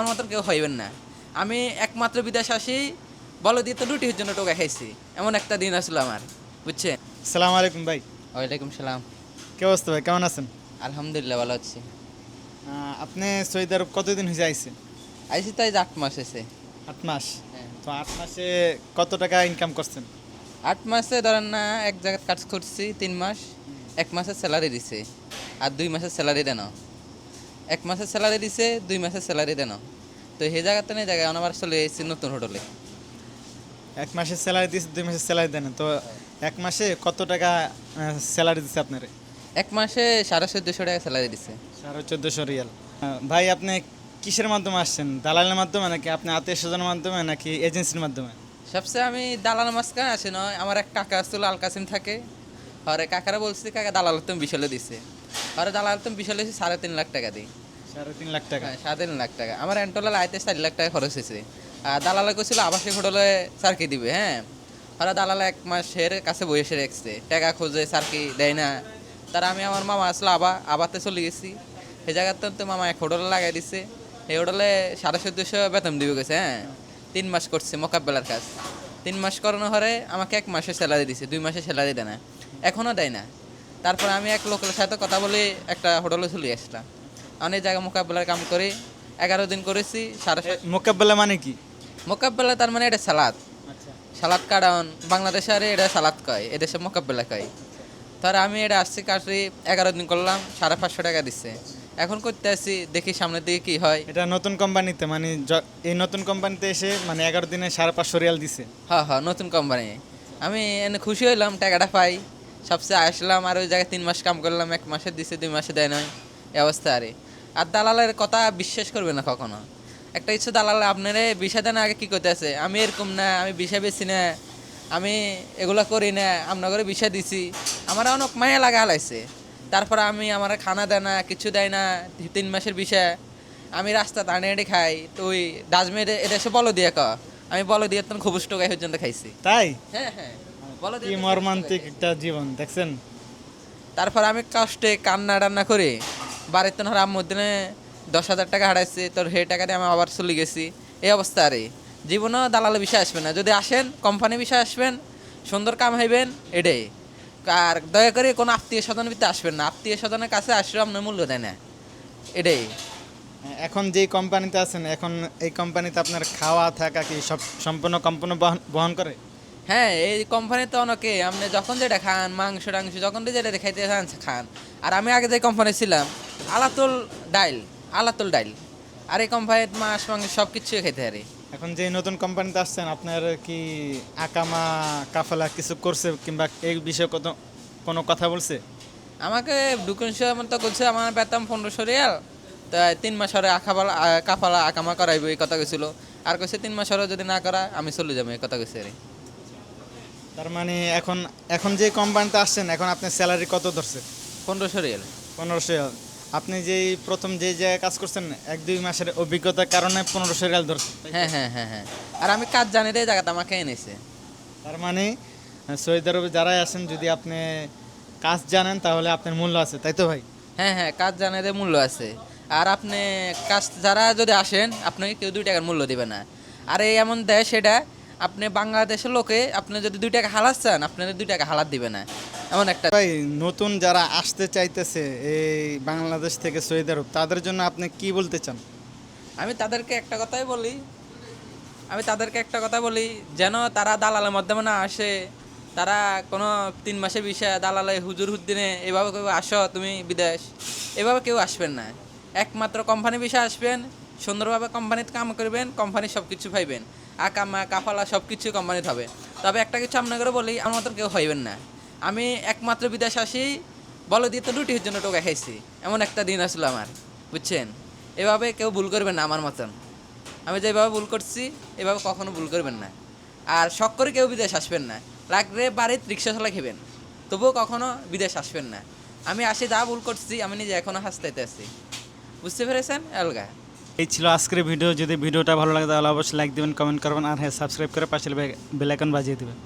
আমার মতন কেউ হইবেন না। আমি একমাত্র বিদেশ আসি বলো দিয়ে তো রুটির জন্য টোকা খাইছি। এমন একটা দিন আসলো আমার বুঝছেন? সালাম আলাইকুম ভাই। ওয়ালাইকুম সালাম। কে অবস্থা ভাই কেমন আছেন? আলহামদুলিল্লাহ ভালো আছি। আপনি সৌদি আরব কতদিন হয়েছে আইসেন আইসি তাই আট মাস এসে আট মাস? হ্যাঁ। তো আট মাসে কত টাকা ইনকাম করছেন? আট মাসে ধরেন না এক জায়গায় কাজ করছি তিন মাস এক মাসের স্যালারি দিছে। আর দুই মাসের স্যালারি দেন। এক মাসের স্যালারি দিছে দুই মাসের স্যালারি দেন তো সেই জায়গাতে নেই জায়গায় আবার চলে এসেছি নতুন হোটেলে এক মাসের স্যালারি দিচ্ছে দুই মাসের স্যালারি দেন তো এক মাসে কত টাকা স্যালারি দিচ্ছে আপনার? এক মাসে সাড়ে চোদ্দোশো টাকা স্যালারি দিচ্ছে সাড়ে চোদ্দোশো রিয়াল। ভাই আপনি কিসের মাধ্যমে আসছেন? দালালের মাধ্যমে নাকি আপনি আত্মীয় স্বজনের মাধ্যমে নাকি এজেন্সির মাধ্যমে? সবচেয়ে আমি দালাল মাঝখানে আসি নয় আমার এক কাকা আসছিল আল কাসিম থাকে। আর কাকারা বলছে কাকা দালাল তুমি বিশালে দিছে। আরে দালাল তুমি বিশাল হয়েছে সাড়ে তিন লাখ টাকা দিই। সাড়ে তিন লাখ টাকা? হ্যাঁ সাড়ে তিন লাখ টাকা। আমার এন্টোলাল আইতে চারি লাখ টাকা খরচ হয়েছে। আর দালালে কছিল আবাসিক হোটেলে সার্কি দিবে হ্যাঁ? আর দালালে এক মাসের কাছে বসে রেখছে। টাকা খোঁজে সার্কি দেয় না। তারা আমি আমার মামা আসলো আবার আবাতে চলে গেছি। সেই জায়গাতে তো মামা এক হোটেলে লাগাই দিছে। এই হোটেলে সাড়ে চোদ্দোশো বেতন দিবে গেছে হ্যাঁ? তিন মাস করছে মোকাবেলার কাজ। তিন মাস করানো হরে আমাকে এক মাসের স্যালারি দিছে দুই মাসের স্যালারি দেয় না। এখনও দেয় না। তারপর আমি এক লোকের সাথে কথা বলে একটা হোটেলে চলে আসলাম। অনেক জায়গায় মোকাবেলার কাম করি এগারো দিন করেছি সাড়ে মোকাবেলা মানে কি? মোকাবেলা তার মানে এটা সালাদ। আচ্ছা। সালাদ কারণ বাংলাদেশে আর এটা সালাদ কয় এদেশে মোকাবেলা কয়। তার আমি এটা আসছি কাটরি এগারো দিন করলাম সাড়ে পাঁচশো টাকা দিচ্ছে এখন করতে আসছি দেখি সামনের দিকে কি হয়। এটা নতুন কোম্পানিতে মানে এই নতুন কোম্পানিতে এসে মানে এগারো দিনে সাড়ে পাঁচশো রিয়াল দিছে। হ্যাঁ হ্যাঁ নতুন কোম্পানি। আমি এনে খুশি হইলাম টাকাটা পাই। সবচেয়ে আসলাম আর ওই জায়গায় তিন মাস কাম করলাম এক মাসে দিছে দুই মাসে দেয় নয় এই অবস্থা আরে আর দালালের কথা বিশ্বাস করবে না কখনো। একটা ইচ্ছু দালাল আপনারে বিষয় দেন আগে কি করতে আছে? আমি এরকম না আমি বিষয় বেশি না আমি এগুলো করি না আপনার বিষয় দিছি। আমার অনেক মায়া লাগা হালাইছে। তারপরে আমি আমার খানা দেয় না কিছু দেয় না তিন মাসের বিষয়। আমি রাস্তা হেঁটে খাই তুই ওই এটা এদেশে বলো দিয়ে ক। আমি বলো দিয়ে তখন খুব টোকাই পর্যন্ত খাইছি। তাই? হ্যাঁ হ্যাঁ। কি মর্মান্তিক একটা জীবন দেখছেন? তারপর আমি কষ্টে কান্না টান্না করে বাড়ির তো মধ্যে দশ হাজার টাকা হারাইছি তোর হে টাকা দিয়ে আমি আবার চলে গেছি। এই অবস্থা আরে জীবনেও দালালে বিষয় আসবে না। যদি আসেন কোম্পানি বিষয় আসবেন সুন্দর কাম হইবেন এটাই। আর দয়া করে কোনো আত্মীয় স্বজন ভিতরে আসবেন না। আত্মীয় স্বজনের কাছে আসলে আপনার মূল্য দেয় না। এটাই। এখন যেই কোম্পানিতে আছেন এখন এই কোম্পানিতে আপনার খাওয়া থাকা কি সব সম্পূর্ণ কোম্পানি বহন করে? হ্যাঁ এই কোম্পানিতে অনেকে আপনি যখন যেটা খান মাংস টাংস যখন যেটা খাইতে চান খান। আর আমি আগে যে কোম্পানি ছিলাম আলাতুল ডাইল আলাতুল ডাইল। আর এই কোম্পানিতে মাছ মাংস সব কিছুই খেতে পারি। এখন যে নতুন কোম্পানিতে আসছেন আপনার কি আকামা কাফালা কিছু করছে কিংবা এই বিষয়ে কত কোনো কথা বলছে? আমাকে দুকুন মতো করছে আমার বেতন পনেরোশো রিয়াল। তা তিন মাস হরে আখাবালা আ- কাফালা আকামা করাইবো এই কথা কইছিল। আর কইছে তিন মাস হরে যদি না করা আমি চলে যাব এই কথা কইছে রে তার মানে এখন এখন যে কোম্পানিতে আসছেন এখন আপনার স্যালারি কত ধরছে? পনেরোশো রিয়াল। পনেরোশো রিয়াল। আপনি যেই প্রথম যে জায়গায় কাজ করছেন এক দুই মাসের অভিজ্ঞতার কারণে পনেরোশো রিয়াল ধরছে হ্যাঁ হ্যাঁ হ্যাঁ হ্যাঁ। আর আমি কাজ জানি এই জায়গাতে আমাকে এনেছে। তার মানে সৌদি আরবে যারাই আসেন যদি আপনি কাজ জানেন তাহলে আপনার মূল্য আছে তাই তো ভাই? হ্যাঁ হ্যাঁ কাজ জানাতে মূল্য আছে। আর আপনি কাজ যারা যদি আসেন আপনাকে কেউ দুই টাকার মূল্য দিবে না। আর এই এমন দেয় সেটা আপনি বাংলাদেশের লোকে আপনি যদি দুই টাকা হালাত চান আপনাদের দুই টাকা হালাত দিবে না। এমন একটা ভাই নতুন যারা আসতে চাইতেছে এই বাংলাদেশ থেকে সৌদি আরব তাদের জন্য আপনি কি বলতে চান? আমি তাদেরকে একটা কথাই বলি আমি তাদেরকে একটা কথা বলি যেন তারা দালালের মাধ্যমে না আসে তারা কোনো তিন মাসের বিষয়ে দালালে হুজুর হুদ্দিনে এভাবে কেউ আসো তুমি বিদেশ এভাবে কেউ আসবেন না। একমাত্র কোম্পানি বিষয়ে আসবেন সুন্দরভাবে কোম্পানিতে কাম করবেন কোম্পানি সব কিছু পাইবেন আকামা কাফালা সব কিছু কোম্পানিতে হবে। তবে একটা কিছু আপনাকে বলি আমার মতন কেউ হইবেন না। আমি একমাত্র বিদেশ আসি বলো দিয়ে তো রুটির জন্য টোকা খাইছি। এমন একটা দিন আসলো আমার, বুঝছেন? এভাবে কেউ ভুল করবেন না আমার মতন। আমি যেভাবে ভুল করছি, এভাবে কখনো ভুল করবেন না। আর শখ করে কেউ বিদেশ আসবেন না। লাগলে বাড়িতে রিক্সা চালা খেবেন তবুও কখনো বিদেশ আসবেন না। আমি আসি যা ভুল করছি, আমি নিজে এখনও হাসতে আছি। বুঝতে পেরেছেন অলগা এই ছিল আজকের ভিডিও। যদি ভিডিওটা ভালো লাগে তাহলে অবশ্যই লাইক দেবেন কমেন্ট করবেন, আর হ্যাঁ সাবস্ক্রাইব করে পাশে বেলাইকন বাজিয়ে দিবেন।